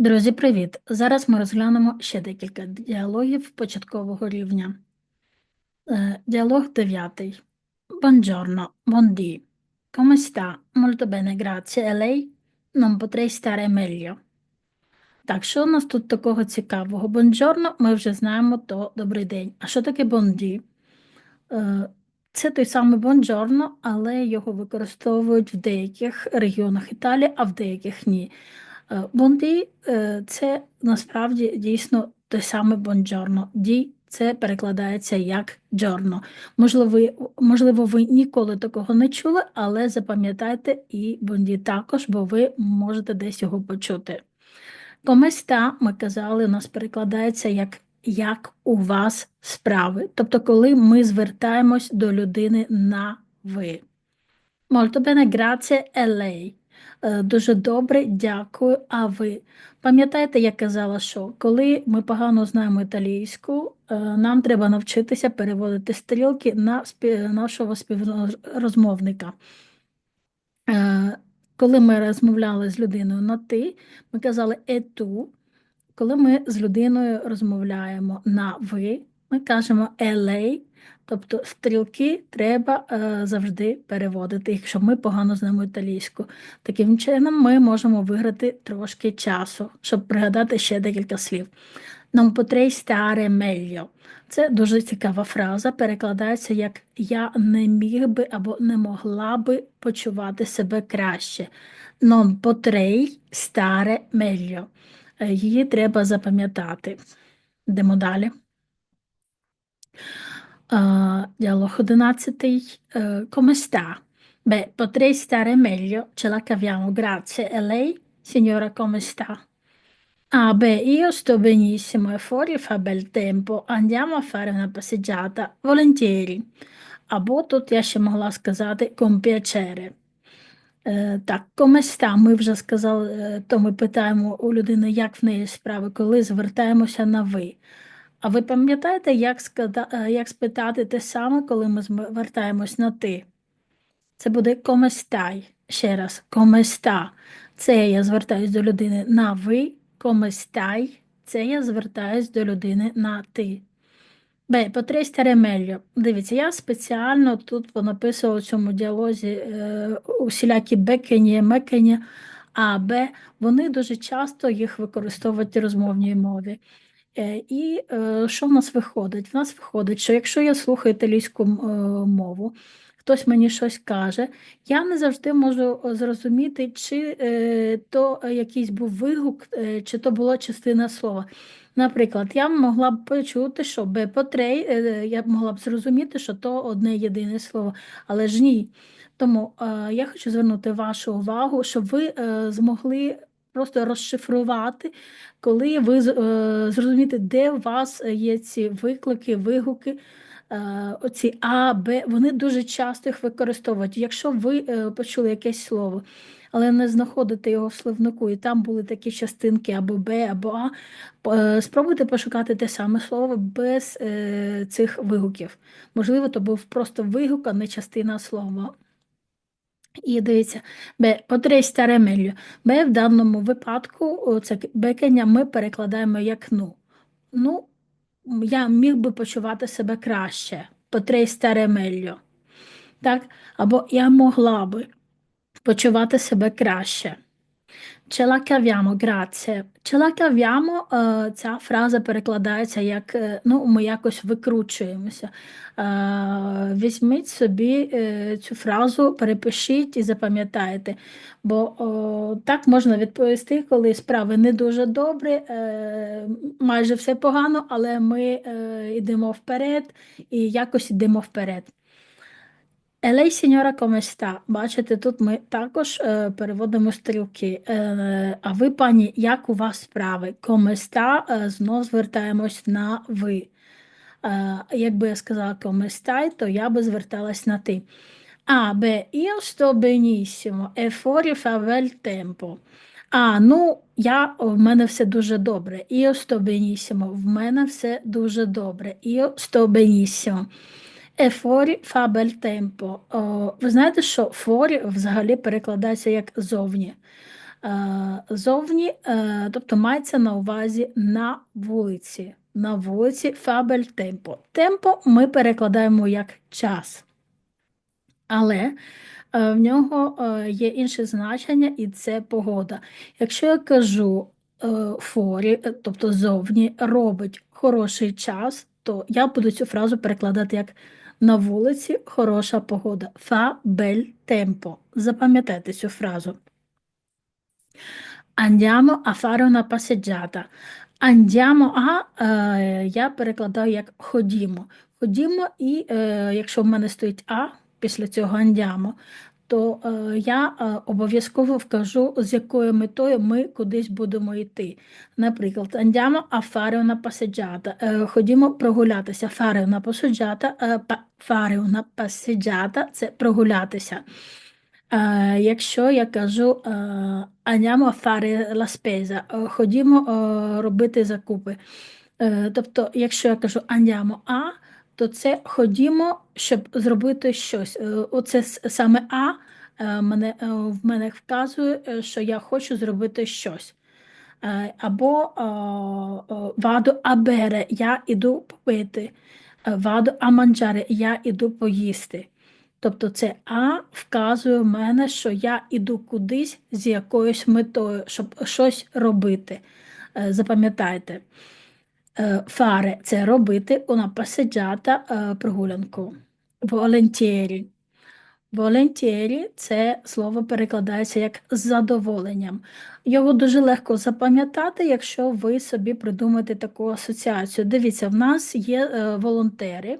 Друзі, привіт! Зараз ми розглянемо ще декілька діалогів початкового рівня. Е, Діалог дев'ятий. Buongiorno, buondì. Come sta? Molto bene, grazie. E lei? Non potrei stare meglio. Так, що у нас тут такого цікавого? Buongiorno ми вже знаємо, то добрий день. А що таке buondì? Е, Це той самий buongiorno, але його використовують в деяких регіонах Італії, а в деяких ні. Е, Бонді е, це насправді дійсно той самий бонджорно. Ді це перекладається як джорно. Можливо, можливо, ви ніколи такого не чули, але запам'ятайте і бонді також, бо ви можете десь його почути. Коместа, ми казали, у нас перекладається як як у вас справи. Тобто, коли ми звертаємось до людини на ви. Molto bene, grazie, e lei. Е, Дуже добре, дякую. А ви пам'ятаєте, я казала, що коли ми погано знаємо італійську, е, нам треба навчитися переводити стрілки на нашого співрозмовника. Е, Коли ми розмовляли з людиною на ти, ми казали ету. Коли ми з людиною розмовляємо на ви, ми кажемо елей, тобто стрілки треба е, завжди переводити, якщо ми погано знаємо італійську. Таким чином ми можемо виграти трошки часу, щоб пригадати ще декілька слів. Non potrei stare meglio. Це дуже цікава фраза, перекладається як я не міг би або не могла би почувати себе краще. Non potrei stare meglio. Її треба запам'ятати. Йдемо далі. Uh, Діалог 11. Uh, come sta? Beh, potrei stare meglio, ce la caviamo, grazie. E lei, signora, come sta? Ah, beh, io sto benissimo e fuori fa bel tempo. Andiamo a fare una passeggiata. Volentieri. Або тут я ще могла сказати con piacere. Е, так, come sta? Ми вже сказали, е, то ми питаємо у людини, як в неї справи, коли звертаємося на ви. А ви пам'ятаєте, як, е, як спитати те саме, коли ми звертаємось на ти? Це буде stai. Ще раз, sta. Це я звертаюсь до людини на ви, stai. Це я звертаюсь до людини на ти. Бе, stare meglio. Дивіться, я спеціально тут понаписувала в цьому діалозі е, усілякі бекені, мекені, а б, вони дуже часто їх використовують в розмовній мові. Е, І е, що в нас виходить? В нас виходить, що якщо я слухаю італійську е, мову, хтось мені щось каже, я не завжди можу зрозуміти, чи то якийсь був вигук, чи то була частина слова. Наприклад, я могла б почути, що «бе потрей, е, я могла б зрозуміти, що то одне єдине слово, але ж ні. Тому я хочу звернути вашу увагу, щоб ви змогли просто розшифрувати, коли ви е, зрозумієте, де у вас є ці виклики, вигуки. е, Оці А, Б, вони дуже часто їх використовують. Якщо ви е, почули якесь слово, але не знаходите його в словнику, і там були такі частинки або Б, або А, спробуйте пошукати те саме слово без цих вигуків. Можливо, то був просто вигук, а не частина слова. І дивіться, по потрей старе мелю. Бе в даному випадку це бекення ми перекладаємо як ну. Ну, я міг би почувати себе краще. Потрей старе мелю. Так? Або я могла би почувати себе краще. Ce la caviamo, grazie. Ce la caviamo, е, ця фраза перекладається як ну, ми якось викручуємося. Е, Візьміть собі е, цю фразу, перепишіть і запам'ятайте. Бо о, так можна відповісти, коли справи не дуже добрі, е, майже все погано, але ми е, йдемо вперед і якось йдемо вперед. Lei, signora, come? Бачите, тут ми також е, переводимо стрілки. Е, а ви, пані, як у вас справи? Sta? Е, знов звертаємось на ви. Е, якби я сказала stai, то я би зверталась на ти. А, бе, io sto benissimo, e fuori fa bel tempo. А, ну, я, в мене все дуже добре. Io sto benissimo, в мене все дуже добре. Io sto benissimo. E fuori fa bel tempo. О, ви знаєте, що fuori взагалі перекладається як зовні. Е, Зовні, е, тобто мається на увазі на вулиці. На вулиці фабель темпо. Темпо ми перекладаємо як час. Але е, в нього е, є інше значення, і це погода. Якщо я кажу е, форі, е, тобто зовні, робить хороший час, то я буду цю фразу перекладати як на вулиці хороша погода. Fa bel tempo. Запам'ятайте цю фразу. Andiamo a fare una passeggiata. Andiamo a, е, я перекладаю як ходімо. Ходімо, і е, якщо в мене стоїть а після цього andiamo, то е, я е, обов'язково вкажу, з якою метою ми кудись будемо йти. Наприклад, andiamo a fare una passeggiata. Е, ходімо прогулятися. Fare una passeggiata, fare una passeggiata – це прогулятися. Якщо я кажу andiamo a fare la ходімо робити закупи. Тобто, якщо я кажу andiamo a, то це ходімо, щоб зробити щось. Е, Оце саме а е, мене, е, в мене вказує, що я хочу зробити щось. Або е, е, vado я іду попити. Е, a mangiare, я іду поїсти. Тобто це А вказує в мене, що я іду кудись з якоюсь метою, щоб щось робити. Запам'ятайте. Е, Фаре це робити, una passeggiata е, прогулянку. Волентєрі. Волентєрі це слово перекладається як з задоволенням. Його дуже легко запам'ятати, якщо ви собі придумаєте таку асоціацію. Дивіться, в нас є е, волонтери.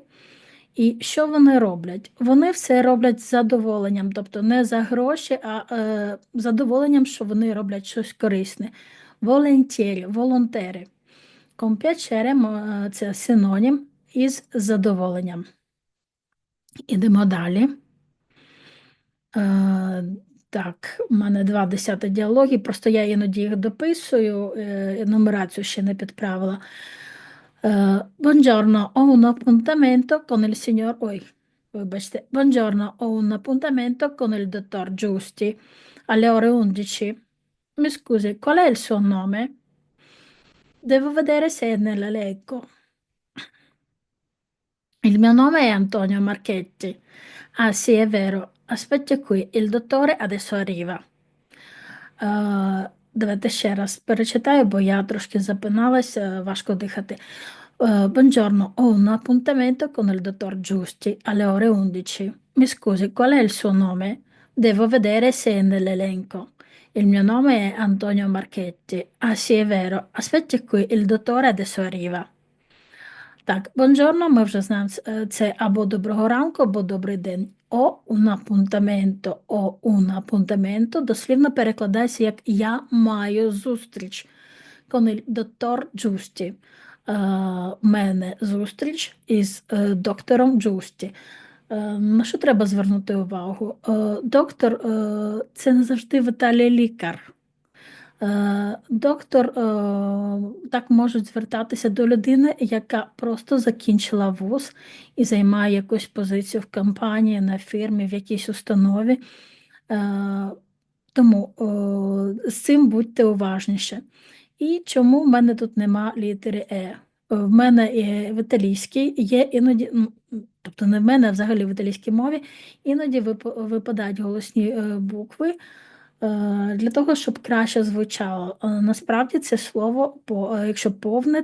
І що вони роблять? Вони все роблять з задоволенням, тобто не за гроші, а е, задоволенням, що вони роблять щось корисне. Волонтери, волонтери. Con piacere мо- е, це синонім із задоволенням. Ідемо далі. Е, так, у мене два десяти діалоги, просто я іноді їх дописую, е, нумерацію ще не підправила. Eh, buongiorno, un appuntamento con il signor... Oi, вибачте. Buongiorno, ho un appuntamento con il dottor Giusti alle ore 11. Mi scusi, qual è il suo nome? Devo vedere se è nell'elenco. Il mio nome è Antonio Marchetti. Ah, sì, è vero. Aspetti qui, il dottore adesso arriva. Е, Давайте ще раз перечитаю, бо я трошки запиналась, е, важко дихати. Е, Buongiorno, ho un appuntamento con il dottor Giusti alle ore 11. Mi scusi, qual è il suo nome? Devo vedere se è nell'elenco. Il mio nome è Antonio Marchetti. Ah, sì, è vero. Aspetti qui, il dottore adesso arriva. Так, buongiorno, ми вже знаємо, це- або доброго ранку, або добрий день. О un appuntamento, о un appuntamento дослівно перекладається як я маю зустріч. Con il dottor Giusti. Е, мене зустріч із е, доктором Джусті. Е, на що треба звернути увагу? Е, доктор е, це не завжди в Італії лікар. Доктор так можуть звертатися до людини, яка просто закінчила вуз і займає якусь позицію в компанії, на фірмі, в якійсь установі. Тому з цим будьте уважніші. І чому в мене тут нема літери Е? В мене е, в італійській є іноді, ну, тобто не в мене, а взагалі в італійській мові, іноді вип- випадають голосні е, букви е, для того, щоб краще звучало. Насправді це слово, якщо повне,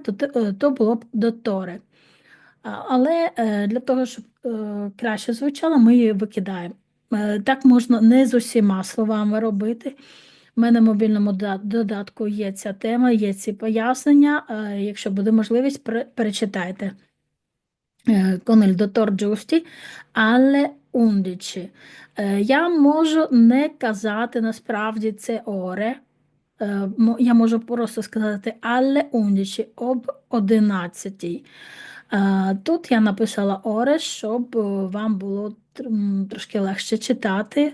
то, було б доторе. Але для того, щоб краще звучало, ми її викидаємо. Так можна не з усіма словами робити. У мене в мобільному додатку є ця тема, є ці пояснення. Е, Якщо буде можливість, перечитайте. Con il dottor Giusti alle 11. Е, Я можу не казати насправді це оре. Е, Я можу просто сказати alle 11, об 11. Е, Тут я написала оре, щоб вам було трошки легше читати.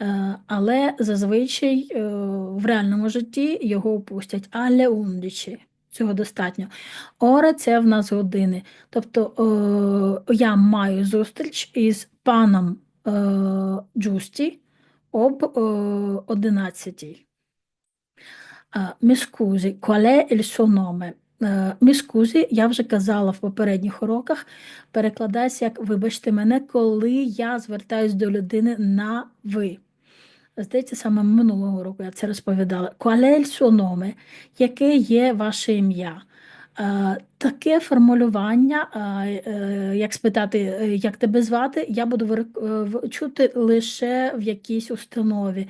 Е, Але зазвичай е, в реальному житті його опустять. Але ундічі. Цього достатньо. Оре це в нас години. Тобто е, я маю зустріч із паном е, Джусті об е, 11. А, Mi scusi, qual è il suo nome? Е, Mi scusi, я вже казала в попередніх уроках, перекладається як вибачте мене, коли я звертаюсь до людини на ви. Здається, саме минулого року я це розповідала. Suo nome? Яке є ваше ім'я? Е, Таке формулювання, е, е, як спитати, як тебе звати, я буду чути лише в якійсь установі.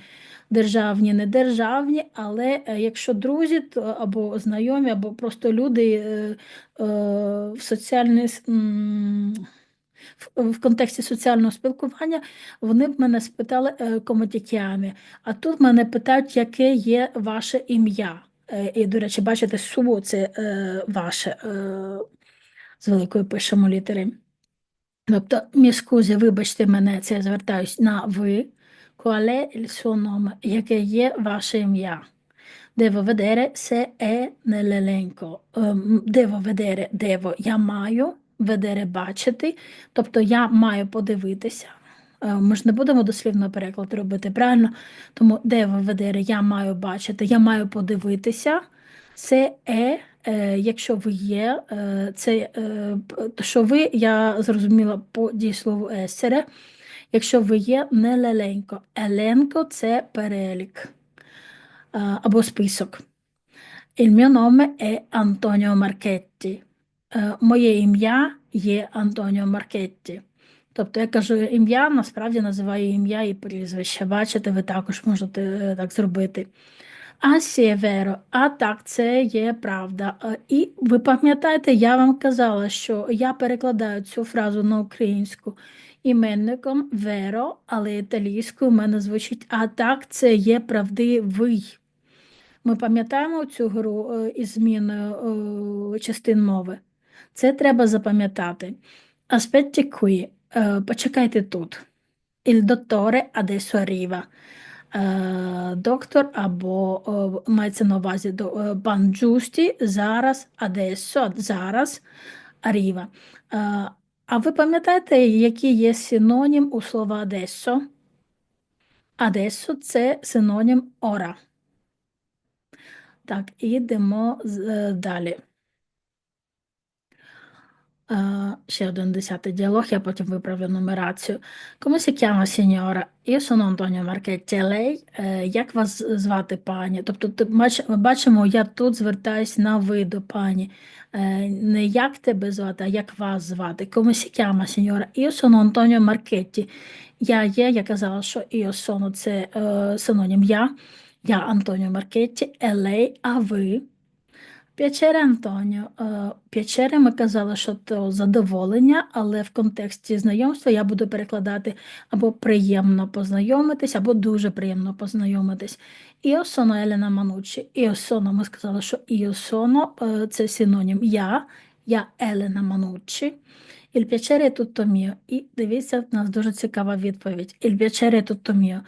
Державні, не державні, але якщо друзі, або знайомі, або просто люди в соціальній в, в контексті соціального спілкування, вони б мене спитали е, коматікями. А тут мене питають, яке є ваше ім'я. Е, І, до речі, бачите, су це е, ваше е, з великою пишемо літери. Тобто, міскузі, вибачте мене, це я звертаюсь на ви. Qual il? Яке є ваше ім'я? Devo vedere se è nell'elenco. Devo vedere, devo, я маю, vedere, бачити. Тобто я маю подивитися. Е, Ми ж не будемо дослівно переклад робити, правильно? Тому devo vedere, я маю бачити, я маю подивитися. Це е, е, якщо ви є, е, це е, що ви, я зрозуміла по дієслову есере. Якщо ви є не леленько. Еленко це перелік е, або список. Il mio nome è Antonio Marchetti. Е, Моє ім'я є Антоніо Маркетті. Тобто я кажу ім'я, насправді називаю ім'я і прізвище. Бачите, ви також можете е, так зробити. А сі, веро, а так, це є правда. Е, І ви пам'ятаєте, я вам казала, що я перекладаю цю фразу на українську іменником веро, але італійською в мене звучить а так, це є правдивий. Ми пам'ятаємо цю гру із зміною частин мови. Це треба запам'ятати. Aspetti qui, е, почекайте тут. Il dottore adesso arriva. Е, Доктор або мається на увазі е, пан Джусті зараз, adesso, зараз arriva. А ви пам'ятаєте, який є синонім у слова adesso? Adesso – це синонім ora. Так, ідемо далі. Ще один десятий діалог, я потім виправлю нумерацію. Come si chiama signora? Sono Antonio Marchetti? Е, Як вас звати, пані? Тобто, ми бачимо, я тут звертаюсь на ви до пані. Е, Не як тебе звати, а як вас звати. Come si chiama, signora? Antonio Marchetti. Я є, я казала, що io sono – це е, синонім я. Я Антоніо Маркетті, lei, а ви? П'ячере Антоніо. Е, П'ячере ми казали, що то задоволення, але в контексті знайомства я буду перекладати або приємно познайомитись, або дуже приємно познайомитись. Sono Елена Манучі. Sono, ми сказали, що sono е, – це синонім я, я Елена Манучі. Il piacere è tutto mio. І дивіться, в нас дуже цікава відповідь. Il piacere è tutto mio.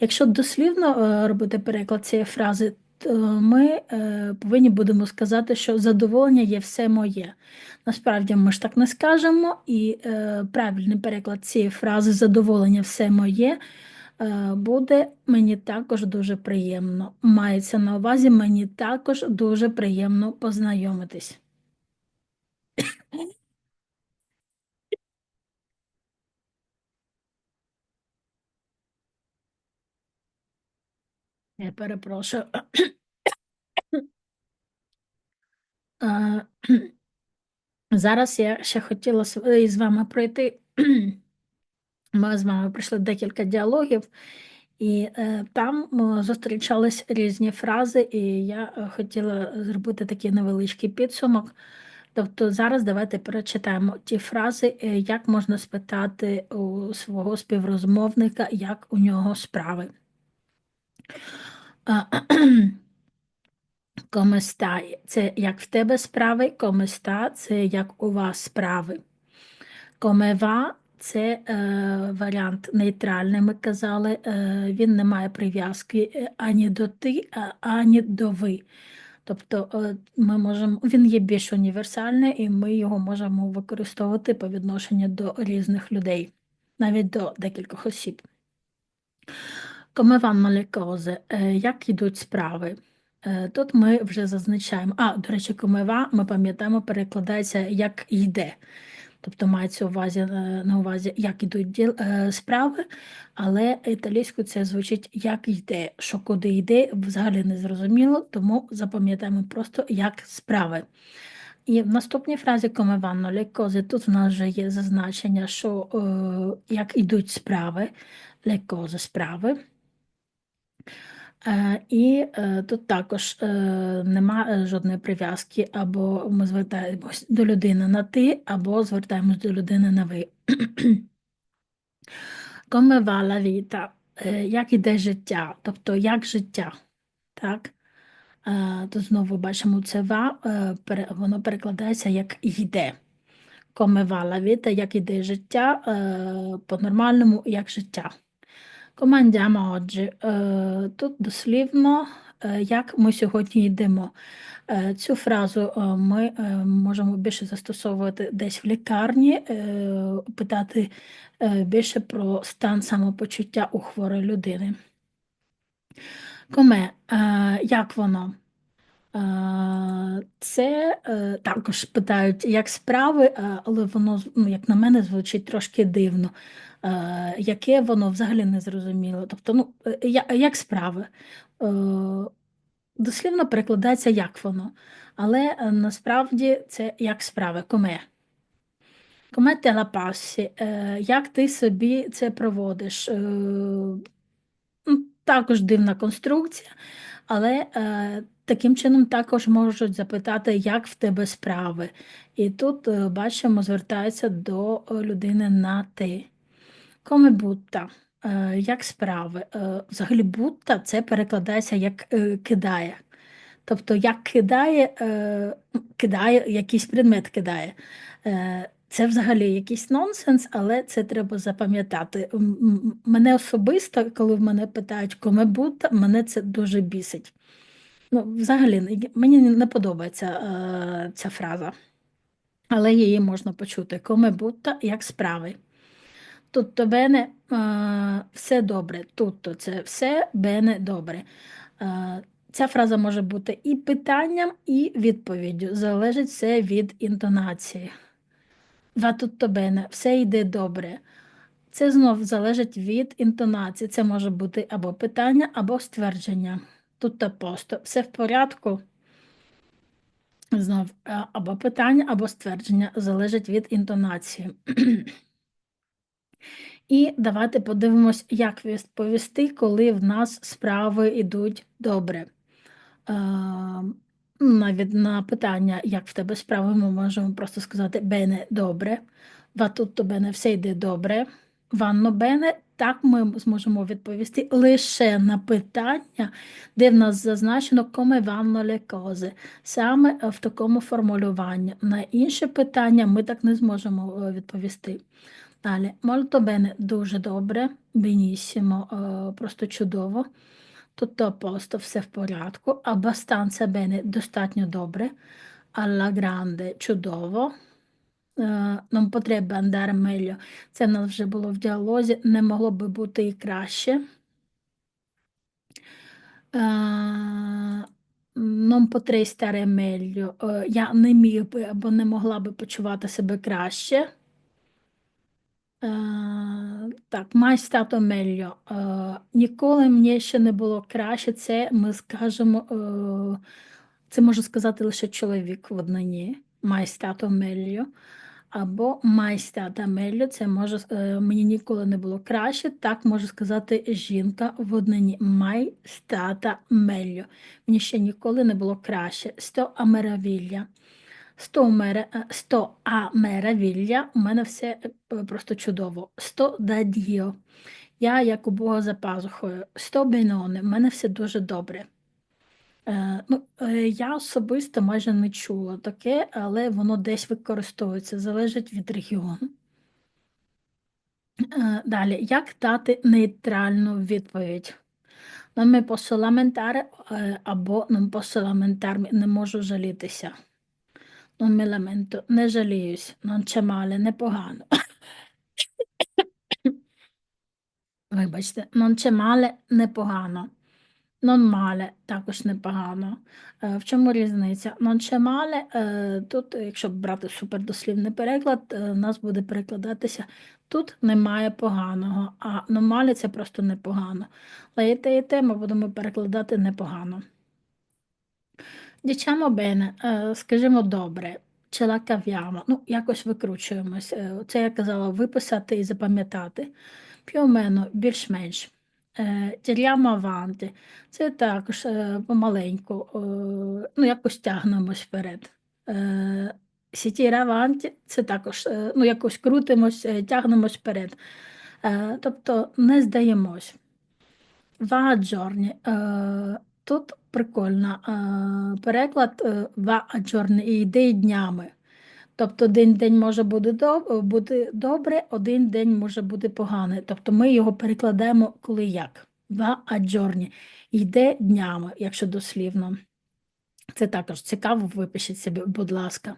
Якщо дослівно е, робити переклад цієї фрази, ми е, повинні будемо сказати, що задоволення є все моє. Насправді ми ж так не скажемо, і е, правильний переклад цієї фрази задоволення все моє е, буде мені також дуже приємно. Мається на увазі, мені також дуже приємно познайомитись. Я перепрошую. Зараз я ще хотіла з е, вами пройти. Ми з вами пройшли декілька діалогів, і е, там зустрічались різні фрази, і я е, хотіла зробити такий невеличкий підсумок. Тобто зараз давайте перечитаємо ті фрази, як можна спитати у свого співрозмовника, як у нього справи. Stai? Це як в тебе справи, sta – це як у вас справи. Va – це е, варіант нейтральний, ми казали, е, він не має прив'язки е, ані до ти, ані до ви. Тобто е, ми можемо, він є більш універсальний, і ми його можемо використовувати по відношенню до різних людей, навіть до декількох осіб. Come vanno le? Е, Як йдуть справи? Е, Тут ми вже зазначаємо. А, до речі, комива, ми пам'ятаємо, перекладається як йде. Тобто мається увазі, е, на увазі, як ідуть діл, е, справи, але італійською це звучить як йде, що куди йде, взагалі не зрозуміло, тому запам'ятаємо просто як справи. І в наступній фразі le cose, тут в нас вже є зазначення, що е, як йдуть справи, cose справи. Е, І е, тут також е, нема жодної прив'язки, або ми звертаємось до людини на ти, або звертаємось до людини на ви. Come va la vita? Як іде життя? Тобто як життя? Так? Тут знову бачимо це ва, воно перекладається як йде. Come va la vita, як іде життя, по-нормальному, як життя. Come отже? Е, Тут дослівно, е, як ми сьогодні йдемо. Е, Цю фразу е, ми можемо більше застосовувати десь в лікарні, питати більше про стан самопочуття у хворої людини. Коме, як воно? Це е, також питають, як справи, е, але воно, ну, як на мене, звучить трошки дивно. Е, Яке воно взагалі не зрозуміло. Тобто, ну, як справи? Дослівно перекладається як воно, але насправді це як справи, коме. Коме те ла пасі, Е, як ти собі це проводиш? Також дивна конструкція, але таким чином також можуть запитати, як в тебе справи. І тут, е, бачимо, звертається до е, людини на ти. Коме бутта, е, як справи? Взагалі бутта це перекладається як кидає. Тобто, як кидає, кидає, якийсь предмет кидає. Це взагалі якийсь нонсенс, але це треба запам'ятати. Мене особисто, коли в мене питають коме бутта, мене це дуже бісить. Ну, взагалі, мені не подобається е, ця фраза, але її можна почути. Коме бутта, як справи. Tutto bene, е, все добре. Tutto – це все, bene – добре. Е, Ця фраза може бути і питанням, і відповіддю. Залежить все від інтонації. Va tutto bene, все йде добре. Це знов залежить від інтонації. Це може бути або питання, або ствердження. Tutto posto, все в порядку. Знов е, або питання, або ствердження залежить від інтонації. І давайте подивимось, як відповісти, коли в нас справи йдуть добре. Е, Навіть на питання, як в тебе справи, ми можемо просто сказати бене добре, va tutto bene, все йде добре. Ванно бене, так ми зможемо відповісти лише на питання, де в нас зазначено vanno le cose, саме в такому формулюванні. На інше питання ми так не зможемо е, відповісти. Далі, molto bene, дуже добре, benissimo, е, просто чудово. Tutto a posto, все в порядку. Abbastanza bene, достатньо добре. Alla grande, чудово. Е, Non potrebbe andare meglio. Це в нас вже було в діалозі. Не могло би бути і краще. Non potrei stare meglio. Е, Я не міг би або не могла би почувати себе краще. Е, Так, mai stato meglio. Е, Ніколи мені ще не було краще. Це ми скажемо, це може сказати лише чоловік в однині. Mai stato meglio. Або stata meglio. Це може е, мені ніколи не було краще. Так може сказати жінка в однині. Stata meglio. Мені ще ніколи не було краще. Sto a meraviglia. Сто мере, е, сто а меравілля, у мене все е, просто чудово. Сто да діо. Я як у Бога за пазухою. Сто беноне, у мене все дуже добре. Е, ну, е, я особисто майже не чула таке, але воно десь використовується, залежить від регіону. Е, далі, як дати нейтральну відповідь? Non mi posso lamentare е, або non posso lamentarmi, не можу жалітися. Non mi lamento, не жаліюсь, non c'è male, непогано. Вибачте, non c'è male, непогано. Male також непогано. Е, В чому різниця? Male, е, тут, якщо брати супердослівний переклад, е, у нас буде перекладатися тут немає поганого, а male – це просто непогано. Але і те, ми будемо перекладати непогано. Diciamo bene, е, скажімо добре, ce la ну, якось викручуємось. Е, Це я казала виписати і запам'ятати. O більш-менш. Е, Tiriamo. Це також е, помаленьку, е, ну, якось тягнемось вперед. Е, Si – це також, ну, якось крутимось, тягнемось вперед. Тобто не здаємось. Е, Тут прикольно. Переклад giorni і йде днями. Тобто один день може бути, добре, один день може бути поганий. Тобто ми його перекладаємо коли як. A giorni. Йде днями, якщо дослівно. Це також цікаво, випишіть собі, будь ласка.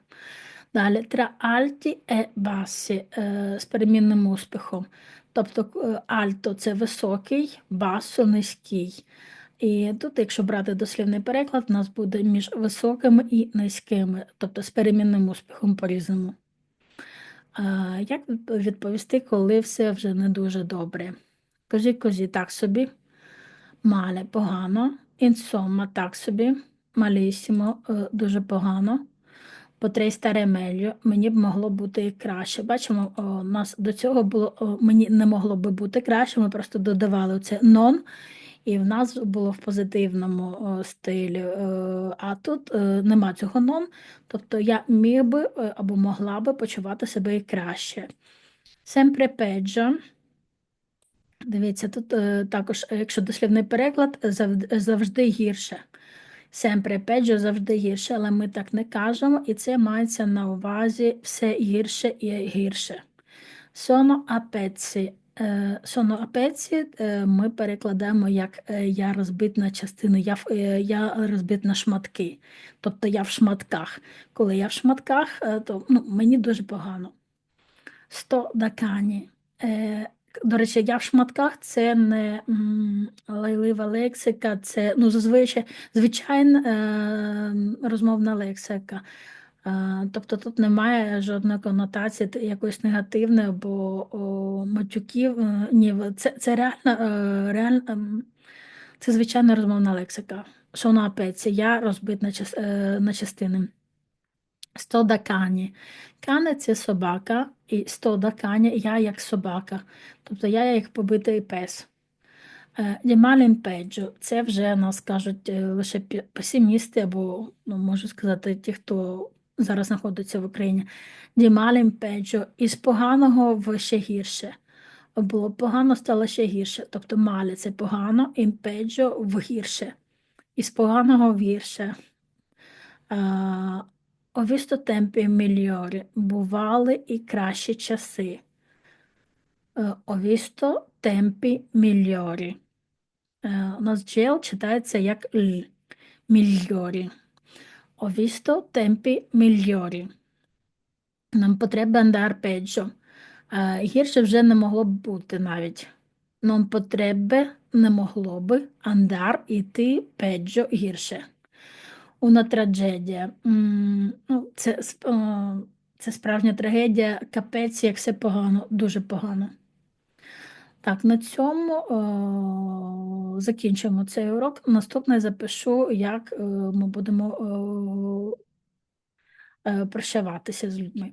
Далі tra alti e bassi е, з перемінним успіхом. Тобто е, альто це високий, басо низький. І тут, якщо брати дослівний переклад, у нас буде між високими і низькими, тобто з перемінним успіхом по-різному. Як відповісти, коли все вже не дуже добре? Кажи козі так собі, мале погано, інсома так собі, малісімо е, дуже погано. Потрей старе мельо, мені б могло бути краще. Бачимо, у нас до цього було мені не могло би бути краще, ми просто додавали це нон, і в нас було в позитивному стилі. Е, А тут е, нема цього нон, тобто я міг би е, або могла би почувати себе і краще. Sempre peggio. Дивіться, тут е, також, е, якщо дослівний переклад, завжди гірше. Sempre peggio завжди гірше, але ми так не кажемо, і це мається на увазі все гірше і гірше. Sono a pezzi. Е, a pezzi е, ми перекладаємо як е, я розбит на частини, я, е, я розбит на шматки. Тобто я в шматках. Коли я в шматках, е, то ну, мені дуже погано. Сто дакані. Е, до речі, я в шматках це не лайлива лексика, це ну, зазвичай звичайна е, розмовна лексика. Е, тобто тут немає жодної конотації якоїсь негативної або о, матюків. Е, Ні, це, це реально, е, реально ем, це звичайна розмовна лексика. Що на апеці? Я розбит на, на частини. Стода кані. Кане це собака, і стода кані я як собака. Тобто я як побитий пес. Дімалін педжо це вже нас кажуть лише песимісти, або, ну, можу сказати, ті, хто зараз знаходиться в Україні. Дімалін педжо із поганого в ще гірше. Було погано, стало ще гірше. Тобто малі це погано, імпеджо в гірше. Із поганого в гірше. Visto tempi migliori, бували і кращі часи. Е, visto tempi migliori. Е, У нас джел читається як л. Migliori. Ho visto tempi migliori. Нам потрібен andar peggio. Е, Гірше вже не могло б бути навіть. Non potrebbe не могло би andar іти peggio гірше. Una. М, Ну, це, сп- це справжня трагедія, капець, як все погано, дуже погано. Так, на цьому о, закінчимо цей урок. Наступне запишу, як е, ми будемо о, е, прощаватися з людьми.